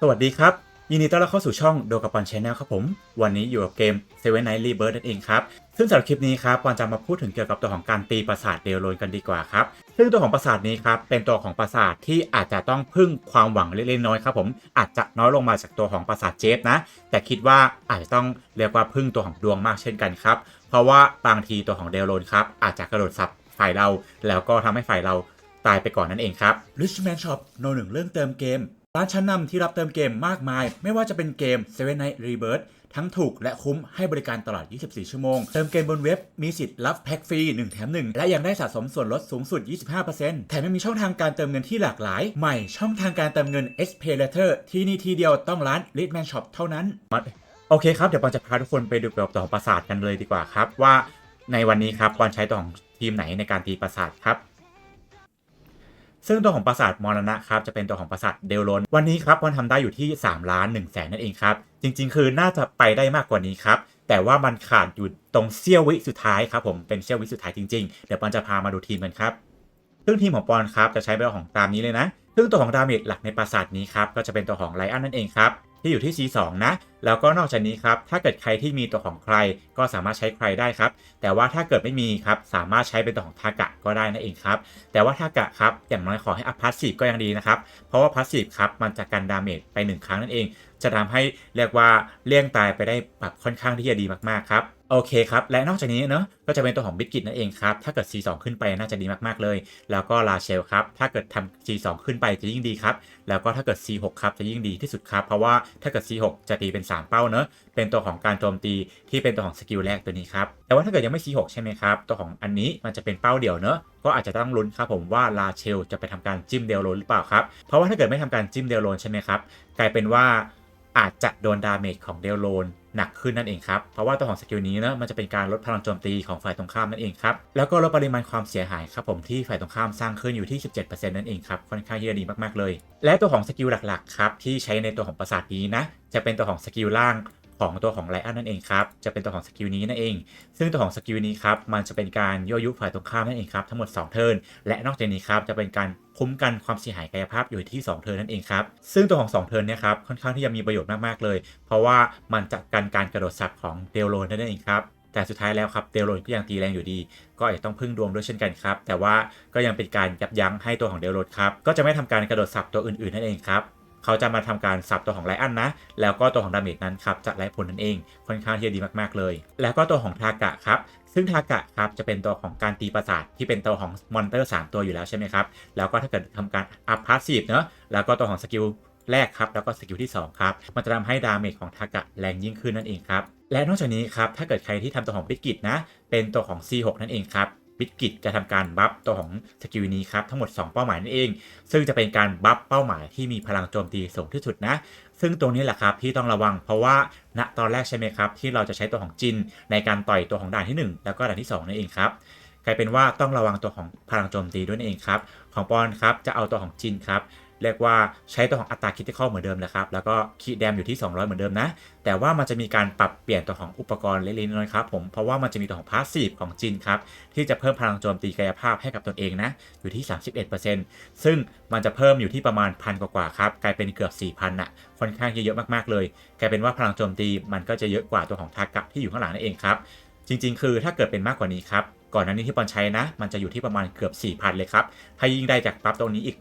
สวัสดีครับ ยินดีต้อนรับเข้าสู่ช่องโดกาปอนชาแนลครับผม วันนี้อยู่กับเกม Seven Night Rebirth นั่นเองครับ ซึ่งสำหรับคลิปนี้ครับปอนจะมาพูดถึงเกี่ยวกับตัวของการตีปราสาทเดลโลนกันดีกว่าครับ ซึ่งตัวของปราสาทนี้ครับ เป็นตัวของปราสาทที่อาจจะต้องพึ่งความหวังเล็กๆน้อยครับผม อาจจะน้อยลงมาจากตัวของปราสาทเจฟนะ แต่คิดว่าอาจจะต้องเรียกว่าพึ่งตัวของดวงมากเช่นกันครับ เพราะว่าบางทีตัวของเดลโลนครับอาจจะกระโดดซับฝ่ายเรา แล้วก็ทำให้ฝ่ายเราตายไปก่อนนั่นเองครับ Richman Shop โนหนึ่งเรื่องเติมเกม ร้านชั้นนำที่รับเติมเกมมากมาย ไม่ว่าจะเป็นเกม Seven Night Rebirth ทั้งถูกและคุ้มให้บริการตลอด 24 ชั่วโมง เติมเกมบนเว็บมีสิทธิ์รับแพ็กฟรี 1 แถม 1 และยังได้สะสมส่วนลดสูงสุด 25%แถมยังมีช่องทางการเติมเงินที่หลากหลาย ใหม่ช่องทางการเติมเงิน S Pay Later ที่นี่ทีเดียวต้องร้าน Litman Shop เท่านั้นโอเคครับ เดี๋ยวปอนจะพาทุกคนไปดูเกี่ยวกับตัวของปราสาทกันเลยดีกว่าครับ ว่าในวันนี้ครับปอนใช้ตัวของทีมไหนในการตีปราสาทครับ ซึ่งตัวของปราสาทมรณะครับจะเป็นตัวของปราสาทเดลโลนวันนี้ครับปอนทำได้อยู่ที่3ล้าน1แสนนั่นเองครับจริง ๆ คือน่าจะไปได้มากกว่านี้ครับแต่ว่ามันขาดอยู่ตรงเซียววิสุดท้ายครับผมเป็นเซียววิสุดท้ายจริงๆ เดี๋ยวปอนจะพามาดูทีมกันครับซึ่งทีมของปอนครับจะใช้เป็นของตามนี้เลยนะซึ่งตัวของดาเมจหลักในปราสาทนี้ครับก็จะเป็นตัวของไลออนนั่นเองครับ ที่อยู่ที่ C2 นะ แล้วก็นอกจากนี้ครับ ถ้าเกิดใครที่มีตัวของใคร ก็สามารถใช้ใครได้ครับ แต่ว่าถ้าเกิดไม่มีครับ สามารถใช้เป็นตัวของทากะก็ได้นั่นเองครับ แต่ว่าทากะครับ อย่างน้อยขอให้อัพพาสซีฟก็ยังดีนะครับ เพราะว่าพาสซีฟครับ มันจะกันดาเมจไป 1 ครั้งนั่นเอง จะทำให้เรียกว่าเลี่ยงตายไปได้แบบค่อนข้างที่จะดีมากๆครับ โอเคครับ และนอกจากนี้เนอะก็จะเป็นตัวของบิ g กิตนั่นเองครับ ถ้าเกิด C2 ขึ้นไปน่าจะดีมากๆเลย แล้วก็ลาเชลครับ ถ้าเกิดทำ C2 ขึ้นไปจะยิ่งดีครับ แล้วก็ถ้าเกิด C6 ครับจะยิ่งดีที่สุดครับ เพราะว่าถ้าเกิด C6 จะตีเป็น 3 เป้าเนอะเป็นตัวของการโจมตีที่เป็นตัวของสกิลแรกตัวนี้ครับ แต่ว่าถ้าเกิดยังไม่ C6 ใช่ไหมครับ ตัวของอันนี้มันจะเป็นเป้าเดี่ยวเนอะก็อาจจะต้องลุ้นครับผมว่าลาเชลจะไปทำการจิ้มเดลโลนหรือเปล่าครับ เพราะว่าถ้าเกิดไม่ทำการจิ้มเดลโลนใช่ไหมครับ กลายเป็นว่าอาจจะโดนดาเมจของเดลโลน หนักขึ้นนั่นเองครับ เพราะว่าตัวของสกิลนี้เนะมันจะเป็นการลดพลังโจมตีของฝ่ายตรงข้ามนั่นเองครับ แล้วก็ลดปริมาณความเสียหายครับผมที่ฝ่ายตรงข้ามสร้างขึ้นอยู่ที่ 17%นั่นเองครับ ค่อนข้างที่จะดีมากๆเลย และตัวของสกิลหลักๆครับที่ใช้ในตัวของปราสาทนี้นะจะเป็นตัวของสกิลล่าง ของตัวของไลอันนั่นเองครับ จะเป็นตัวของสกิลนี้นั่นเอง ซึ่งตัวของสกิลนี้ครับ มันจะเป็นการยั่วยุฝ่ายตรงข้ามนั่นเองครับ ทั้งหมด 2 เทิร์น และนอกจากนี้ครับ จะเป็นการคุ้มกันความเสียหายกายภาพอยู่ที่ 2 เทิร์นนั่นเองครับ ซึ่งตัวของ 2 เทิร์นเนี่ยครับ ค่อนข้างที่จะมีประโยชน์มาก ๆ เลย เพราะว่ามันจะกันการกระโดดสับของเดลโลนนั่นเองครับแต่สุดท้ายแล้วครับเดลโลนก็ยังตีแรงอยู่ดี ก็อาจจะต้องพึ่งดวงด้วยเช่นกันครับ แต่ว่าก็ยังเป็นการยับยั้งให้ตัวของเดลโลนครับ ก็จะไม่ทำการกระโดดสับตัวอื่นๆนั่นเองครับ เขาจะมาทำการสับตัวของไลอันนะ แล้วก็ตัวของดาเมจนั้นครับจะไล่ผลนั่นเอง ค่อนข้างที่จะดีมากๆเลย แล้วก็ตัวของทากะครับซึ่งทากะครับจะเป็นตัวของการตีประสาทที่เป็นตัวของมอนเตอร์ 3 ตัวอยู่แล้วใช่ไหมครับ แล้วก็ถ้าเกิดทำการอัพพาสซีฟเนอะแล้วก็ตัวของสกิลแรกครับ แล้วก็สกิลที่ 2 ครับ มันจะทำให้ดาเมจของทากะแรงยิ่งขึ้นนั่นเองครับ และนอกจากนี้ครับ ถ้าเกิดใครที่ทำตัวของบิกิตนะ เป็นตัวของ C6 นั่นเองครับ บิกิตจะทำการบัฟตัวของสกิลนี้ครับทั้งหมด 2 เป้าหมายนั่นเอง ซึ่งจะเป็นการบัฟเป้าหมายที่มีพลังโจมตีสูงที่สุดนะ ซึ่งตรงนี้แหละครับที่ต้องระวังเพราะว่าณตอนแรกใช่ไหมครับ ที่เราจะใช้ตัวของจินในการต่อยตัวของด่านที่ 1 แล้วก็ด่านที่2นั่นเองครับกลายเป็นว่าต้องระวังตัวของพลังโจมตีด้วยนั่นเองครับของปอนครับจะเอาตัวของจินครับ เรียกว่าใช้ตัวของอัตราคิดที่เข้าเหมือนเดิมนะครับ แล้วก็คีดแดมอยู่ที่ 200 เหมือนเดิมนะ แต่ว่ามันจะมีการปรับเปลี่ยนตัวของอุปกรณ์เล็กๆน้อยๆครับผมเพราะว่ามันจะมีตัวของพาสซีฟของจินครับที่จะเพิ่มพลังโจมตีกายภาพให้กับตนเองนะอยู่ที่ 31%ซึ่งมันจะเพิ่มอยู่ที่ประมาณพันกว่าครับกลายเป็นเกือบ 4,000น่ะค่อนข้างเยอะมากๆเลย กลายเป็นว่าพลังโจมตีมันก็จะเยอะกว่าตัวของทากะที่อยู่ข้างหลังนั่นเองครับจริง ๆ คือถ้าเกิดเป็นมากกว่านี้ครับ ก่อนหน้านี้ที่ปอนใช้นะ มันจะอยู่ที่ประมาณเกือบ 4,000 เลยครับ ถ้ายิ่งได้จากบัฟตรงนี้อีก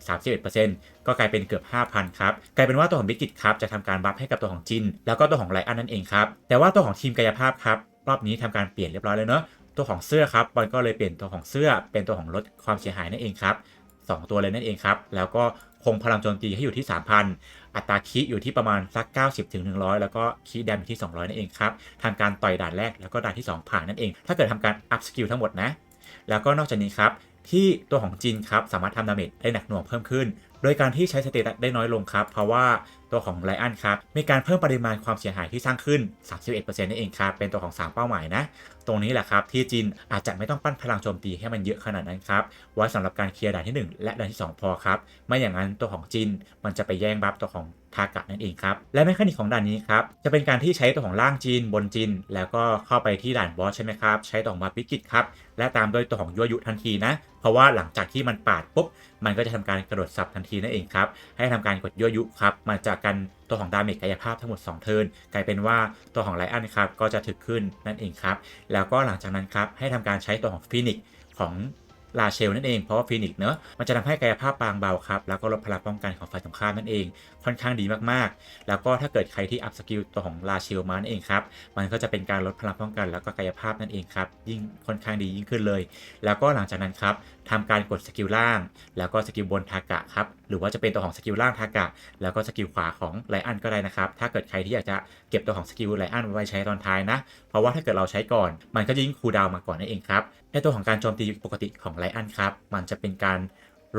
31%ก็กลายเป็นเกือบ 5,000 ครับ กลายเป็นว่าตัวของบิกิตครับจะทำการบัฟให้กับตัวของจิน แล้วก็ตัวของไลอันนั่นเองครับ แต่ว่าตัวของทีมกายภาพครับรอบนี้ทำการเปลี่ยนเรียบร้อยเลยเนาะ ตัวของเสื้อครับบอลก็เลยเปลี่ยนตัวของเสื้อเป็นตัวของลดความเสียหายนั่นเองครับ2ตัวเลยนั่นเองครับ แล้วก็คงพลังโจมตีให้อยู่ที่ 3,000 อัตราคีอยู่ที่ประมาณสัก 90ถึง100 แล้วก็คีแดมอยู่ที่ 200 นั่นเองครับทำการต่อยด่านแรกแล้วก็ด่านที่ 2 ผ่านนั่นเอง ถ้าเกิดทำการอัพสกิลทั้งหมดนะ แล้วก็นอกจากนี้ครับที่ตัวของจินครับสามารถทำดาเมจได้หนักหน่วงเพิ่มขึ้น โดยการที่ใช้สเตตัสได้น้อยลงครับ เพราะว่าตัวของไลอันครับ มีการเพิ่มปริมาณความเสียหายที่สร้างขึ้น 31%นั่นเองครับ เป็นตัวของ 3 เป้าหมายนะ ตรงนี้แหละครับ ที่จีนอาจจะไม่ต้องปั้นพลังโจมตีให้มันเยอะขนาดนั้นครับ ไว้สำหรับการเคลียร์ด่านที่ 1 และด่านที่ 2 พอครับ ไม่อย่างนั้นตัวของจีนมันจะไปแย่งบัฟตัวของทากะนั่นเองครับ และแมคานิกของด่านนี้ครับ จะเป็นการที่ใช้ตัวของล่างจีนบนจีนแล้วก็เข้าไปที่ด่านบอสใช่ไหมครับ ใช้ตัวของบัฟวิกิตครับ และตามด้วยตัวของยั่วยุทันทีนะ เพราะว่าหลังจากที่มันปาดปุ๊บ มันก็จะทำการกระโดดสับทันทีนั่นเองครับ ให้ทำการกดยั่วยุครับมาจากกันตัวของดาเมจกายภาพทั้งหมด 2 เทิร์นกลายเป็นว่าตัวของไลออนครับก็จะถึกขึ้นนั่นเองครับ แล้วก็หลังจากนั้นครับให้ทำการใช้ตัวของฟินิกของ ลาเชลนั่นเองเพราะว่าฟินิกเนอะมันจะทำให้กายภาพบางเบาครับ แล้วก็ลดพลังป้องกันของฝ่ายตรงข้ามนั่นเอง ค่อนข้างดีมากๆ แล้วก็ถ้าเกิดใครที่อัพสกิลตัวของลาเชลมานั่นเองครับมันก็จะเป็นการลดพลังป้องกัน แล้วก็กายภาพนั่นเองครับยิ่งค่อนข้างดียิ่งขึ้นเลย แล้วก็หลังจากนั้นครับทำการกดสกิลล่าง แล้วก็สกิลบนทากะครับหรือว่าจะเป็นตัวของสกิลล่างทากะแล้วก็สกิลขวาของไลอันก็ได้นะครับถ้าเกิดใครที่อยากจะเก็บตัวของสกิลไลอันไว้ใช้ตอนท้ายนะ เพราะว่าถ้าเกิดเราใช้ก่อน มันก็จะยิ่งคูลดาวมาก่อนนั่นเองครับในตัวของการโจมตีปกติของไลอันครับ มันจะเป็นการ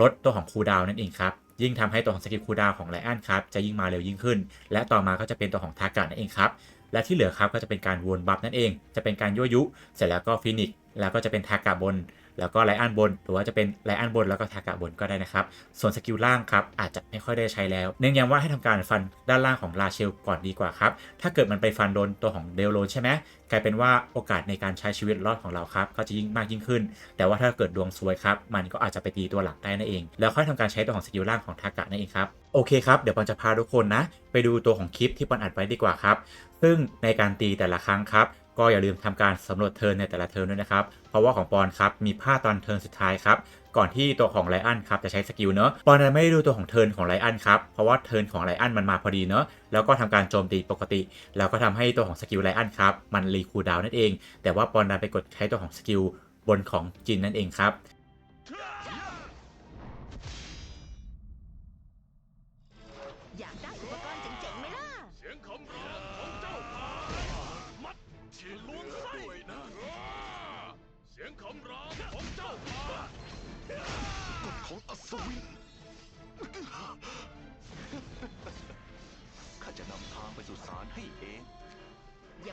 ลดตัวของคูดาวนั่นเองครับ ยิ่งทำให้ตัวของสกิลคูดาวของไลอันครับ จะยิ่งมาเร็วยิ่งขึ้น และต่อมาก็จะเป็นตัวของทากะนั่นเองครับ และที่เหลือครับก็จะเป็นการวนบัฟนั่นเอง จะเป็นการยั่วยุ เสร็จแล้วก็ฟินิกซ แล้วก็จะเป็นทากะบน แล้วก็ไลอันบน หรือว่าจะเป็นไลอันบนแล้วก็ทากะบนก็ได้นะครับ ส่วนสกิลล่างครับอาจจะไม่ค่อยได้ใช้แล้ว เน้นย้ำว่าให้ทำการฟันด้านล่างของลาเชลก่อนดีกว่าครับ ถ้าเกิดมันไปฟันโดนตัวของเดลโลนใช่ไหมกลายเป็นว่าโอกาสในการใช้ชีวิตรอดของเราครับก็จะยิ่งมากยิ่งขึ้น แต่ว่าถ้าเกิดดวงซวยครับมันก็อาจจะไปตีตัวหลักได้นั่นเอง แล้วค่อยทำการใช้ตัวของสกิลล่างของทากะนั่นเองครับโอเคครับ เดี๋ยวปอนจะพาทุกคนนะ ไปดูตัวของคลิปที่ปอนอัดไว้ดีกว่าครับ ซึ่งในการตีแต่ละครั้งครับ ก็อย่าลืมทำการสำรวจเทิร์นในแต่ละเทิร์นด้วยนะครับ เพราะว่าของปอนครับมีพลาดตอนเทิร์นสุดท้ายครับก่อนที่ตัวของไลอันครับจะใช้สกิลเนอะปอนนั้นไม่ได้ดูตัวของเทิร์นของไลอันครับ เพราะว่าเทิร์นของไลอันมันมาพอดีเนอะแล้วก็ทำการโจมตีปกติ แล้วก็ทำให้ตัวของสกิลไลอันครับ มันรีคูลดาวน์นั่นเอง แต่ว่าปอนดันไปกดใช้ตัวของสกิลบนของจินนั่นเองครับ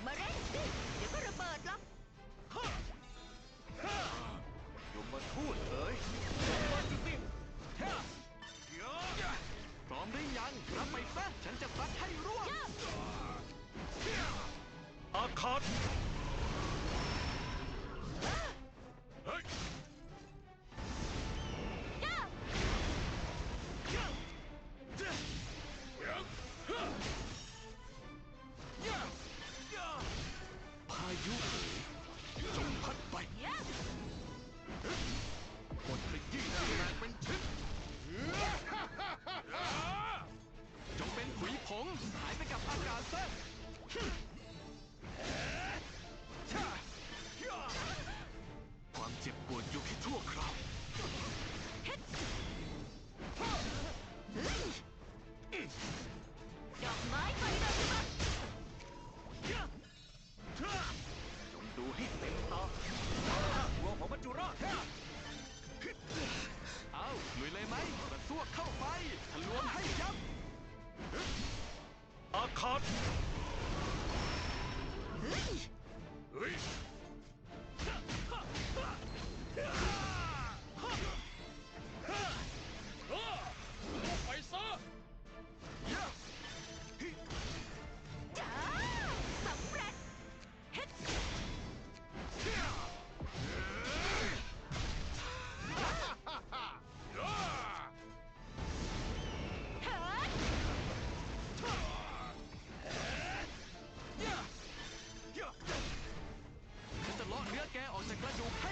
มาเร่งสิ เดี๋ยวก็ระเบิดหรอกยมมาทูดเอ๋ยพร้อมหรือยังรับไปซะฉันจะซัดให้ร่วงอาคาต ทะลวงให้ยับอาคาต Glenduel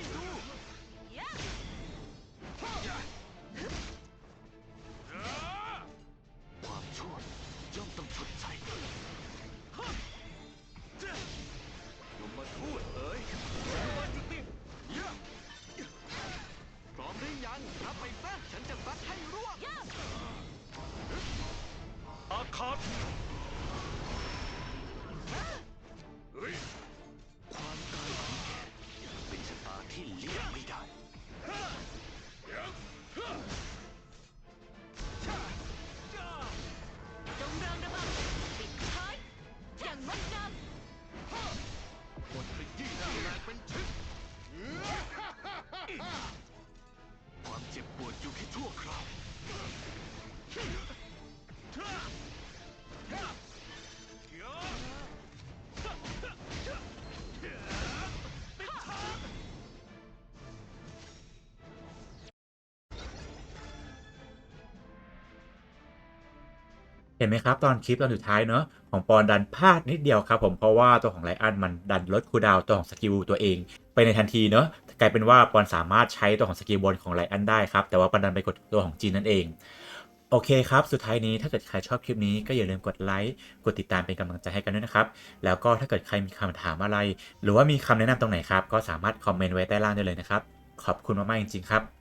เห็นไหมครับ ตอนคลิปตอนสุดท้ายเนอะของปอนดันพลาดนิดเดียวครับผมเพราะว่าตัวของไลอันมันดันลดคูดาวตัวของสกิลตัวเอง ไปในทันทีเนอะกลายเป็นว่าปอนสามารถใช้ตัวของสกิลบนของไลอันได้ครับ แต่ว่าปอนดันไปกดตัวของจีนนั่นเอง โอเคครับ สุดท้ายนี้ถ้าเกิดใครชอบคลิปนี้ก็อย่าลืมกดไลค์กดติดตามเป็นกำลังใจให้กันด้วยนะครับ แล้วก็ถ้าเกิดใครมีคำถามอะไร หรือว่ามีคำแนะนำตรงไหนครับก็สามารถคอมเมนต์ไว้ใต้ล่างได้เลยนะครับขอบคุณมากๆจริงๆครับ